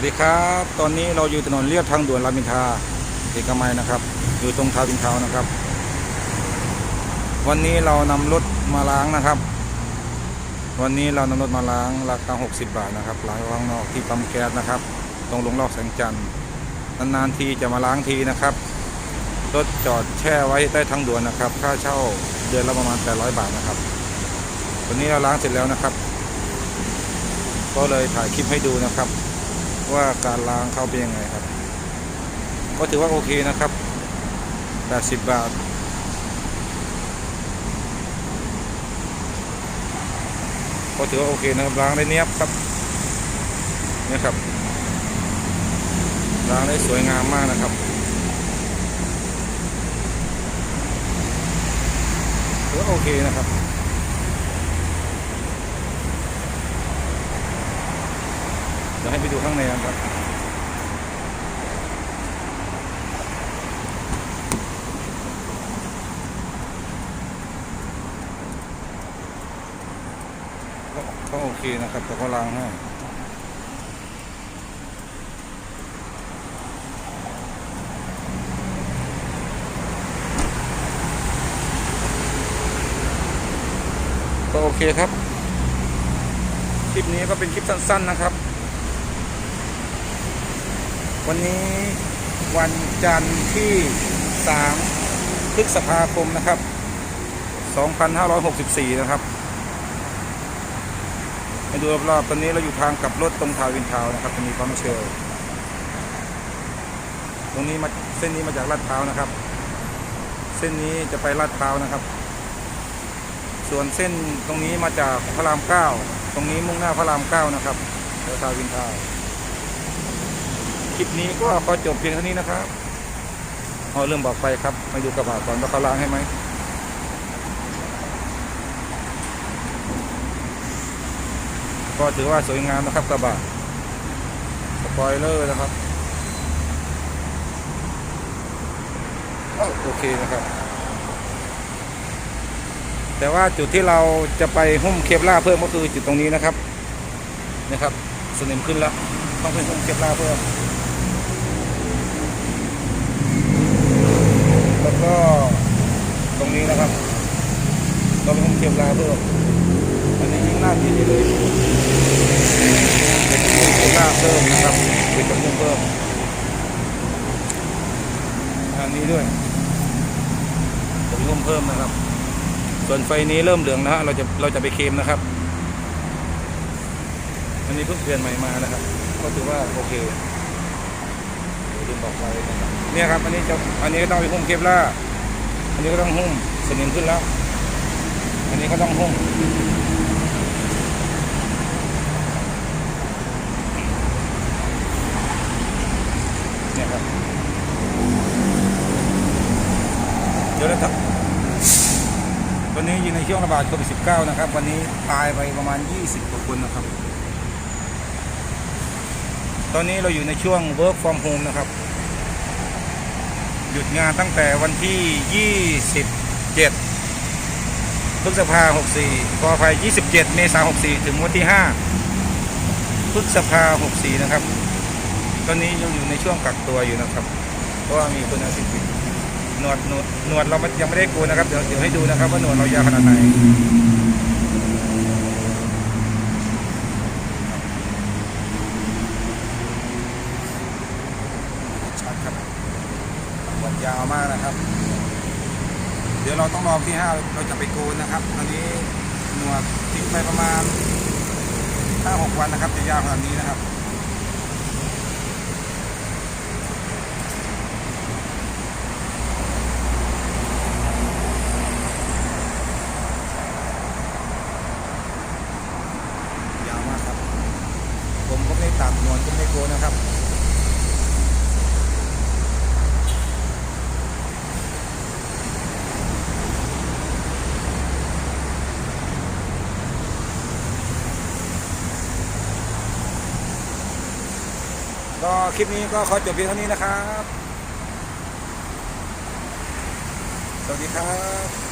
วัสดีครับ ตอนนี้เราอยู่ถนนเลียบทางด่วนรามอินทราเอกมัยนะครับ อยู่ตรงทาวินทาวนะครับ วันนี้เรานำรถมาล้างนะครับ วันนี้เรานำรถมาล้างราคา60 บาทนะครับล้างข้างนอกที่ปั๊มแก๊สนะครับ ตรงลงลอกแสงจันทร์นานๆทีจะมาล้างทีนะครับ รถจอดแช่ไว้ใต้ทางด่วนนะครับ ค่าเช่าเดือนละประมาณ 800 บาทนะครับ วันนี้เราล้างเสร็จแล้วนะครับ ก็เลยถ่ายคลิปให้ดูนะครับ ว่าการล้างเขาเป็นยังไงครับ ก็ถือว่าโอเคนะครับ 80 บาท ก็ถือว่าโอเคนะครับล้างได้เนียบครับเนี่ยครับล้างได้สวยงามมากนะครับถือว่าโอเคนะครับ เดี๋ยว ให้ไปดูข้างในกันครับก็ก็โอเคนะครับแต่ก็ล้างให้ก็โอเคครับ คลิปนี้ก็เป็นคลิปสั้น ๆ นะครับ วันนี้วันจันทร์ที่ 3 พฤษภาคมนะครับ 2564 นะครับมาดูรอบๆตอนนี้เราอยู่ทางกลับรถตรงทาววินทาวนะครับจะมีปั๊มเชลตรงนี้มาเส้นนี้มาจากลาดพร้าวนะครับ เส้นนี้จะไปลาดพร้าวนะครับ ส่วนเส้นตรงนี้มาจากพระรามเก้าตรงนี้มุ่งหน้าพระรามเก้านะครับแถวทาววินทาว ลิปนี้ก็ขอจบเพียงเท่านี้นะครับเอาเรื่องบอกไปครับ มาดูกระบะก่อนว่าเขาล้างให้ไหมก็ถือว่าสวยงามนะครับกระบะสปอยเลอร์นะครับโอเคนะครับ แต่ว่าจุดที่เราจะไปหุ้มเคปล่าเพิ่มก็คือจุดตรงนี้นะครับนะครับ สนิมขึ้นแล้ว ต้องไปหุ้มเคปล่าเพิ่ม แล้ว ก็ตรงนี้นะครับเราไปหุ้มเคปลาร์เพิ่มอันนี้ยิ่งน่ากินเลยเป็นเคปลาเพิ่มนะครับเป็นกระพุ้งเพิ่มอันนี้ด้วยกระพุ้งเพิ่มนะครับ ส่วนไฟนี้เริ่มเหลืองนะฮะเราจะเราจะไปเคมนะครับ อันนี้เพิ่งเปลี่ยนใหม่มานะครับ ก็ถือว่าโอเคลืมบอกไว้นะครับ เนี่ยครับ อันนี้จะอันนี้ก็ต้องไปหุ้มเคปล่าร์อันนี้ก็ต้องหุ้มสนิมขึ้นแล้ว อันนี้ก็ต้องหุ้มเนี่ยครับเดี๋ยวนะครับวันนี้อยู่ในช่วงระบาดโควิด19นะครับ วันนี้ตายไปประมาณ 20กว่าคนนะครับ ตอนนี้เราอยู่ในช่วง work from home นะครับ หยุดงานตั้งแต่วันที่ 27พฤษภา64ขออภัย27 เมษายน64 ถึงวันที่ 5พฤษภา64 นะครับ ตอนนี้ยังอยู่ในช่วงกักตัวอยู่นะครับ เพราะว่ามีคนอาทิตย์หนวดหนวดหนวดเรายังไม่ได้กนนะครับ เดี๋ยวเดี๋ยวให้ดูนะครับว่าหนวดเรายาวขนาดไหน ชัดครับ วันยาวมากนะครับ เดี๋ยวเราต้องรอที่ห้าเราจะไปโกนนะครับตอนนี้หนวดทิ้งไปประมาณห้าหกวันนะครับ จะยาวขนาดนี้นะครับยาวมากครับผมก็ไม่ตัดหนวดก็ไม่โกนนะครับ ก็คลิปนี้ก็ขอจบเพียงเท่านี้นะครับ สวัสดีครับ